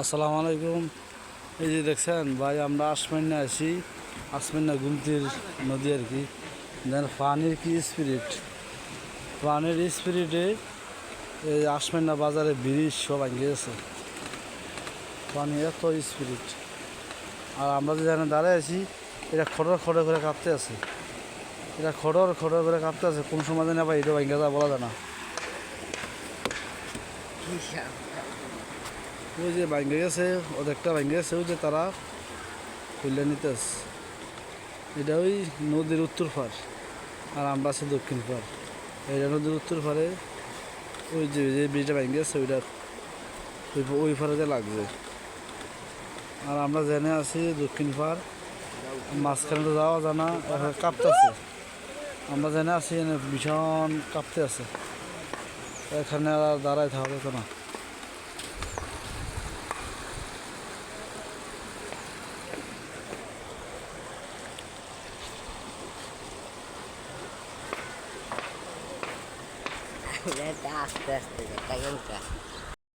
আসসালামু আলাইকুম। এই যে দেখছেন ভাই আমরা আসমান্না আছি। আসমান্না গুমতির নদী আর কি। দেন পানির কি স্পিরিট পানির স্পিরিটে এই আসমান্না বাজারে ব্রিজ সব আগে আছে পানি এত স্পিরিট আর আমরা যে জানে দাঁড়ায় আছি এটা খড়র খড়ে করে কাঁপতে আছে। এটা খড়র খড়র করে কাঁপতে আছে। কোন সময় জানে আবার এটা ভাঙ্গা যা বলা যায় না। ওই যে ভাঙ্গে গেছে, অর্ধেকটা ভাঙ্গে গেছে, ওই যে তারা খুললে নিতে এটা ওই নদীর উত্তর পার আর আমরা আছি দক্ষিণ পার এটা নদীর উত্তর পারে ওই যে যে ব্রিজটা ভেঙে গেছে, ওইটা ওই ওই পারে লাগবে আর আমরা জেনে আছি দক্ষিণ পার মাঝখানে তো যাওয়া জানা এখন কাঁপতেছে আমরা জেনে আছি, এনে ভীষণ কাঁপতে আছে। এখানে আর দাঁড়ায় থাকা যেত না। আস্তে আস্তে দেখা গেল